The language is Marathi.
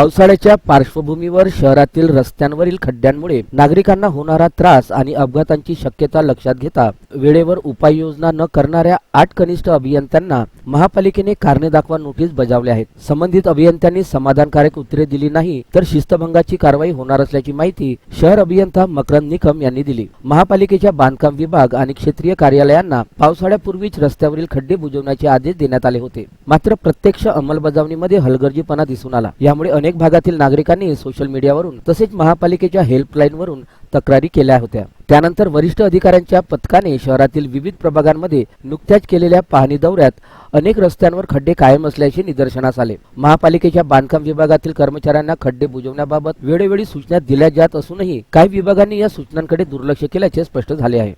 पावसाळ्याच्या पार्श्वभूमीवर शहरातील रस्त्यांवरील खड्ड्यांमुळे नागरिकांना होणारा त्रास आणि अपघातांची शक्यता लक्षात घेता वेळेवर उपाययोजना न करणाऱ्या आठ कनिष्ठ अभियंत्यांना महापालिकेने कारणे दाखवा नोटीस बजावले आहेत. संबंधित अभियंत्यांनी समाधानकारक उत्तरे दिली नाही तर शिस्तभंगाची कारवाई होणार असल्याची माहिती शहर अभियंता मकरंद निकम यांनी दिली. महापालिकेच्या बांधकाम विभाग आणि क्षेत्रीय कार्यालयांना पावसाळ्यापूर्वीच रस्त्यावरील खड्डे बुजवण्याचे आदेश देण्यात आले होते. मात्र प्रत्यक्ष अंमलबजावणीमध्ये हलगर्जीपणा दिसून आला. यामुळे अनेक भागातील नागरिकांनी सोशल मीडियावरून तसेच महापालिकेच्या हेल्पलाईनवरून तक्रारी केल्या होत्या. त्यानंतर वरिष्ठ अधिकाऱ्यांच्या पथकाने शहरातील विविध प्रभागांमध्ये नुकत्याच केलेल्या पाहणी दौऱ्यात अनेक रस्त्यांवर खड्डे कायम असल्याचे निदर्शनास आले. महापालिकेच्या बांधकाम विभागातील कर्मचाऱ्यांना खड्डे बुजवण्याबाबत वेळोवेळी सूचना दिल्या जात असूनही काही विभागांनी या सूचनांकडे दुर्लक्ष केल्याचे स्पष्ट झाले आहे.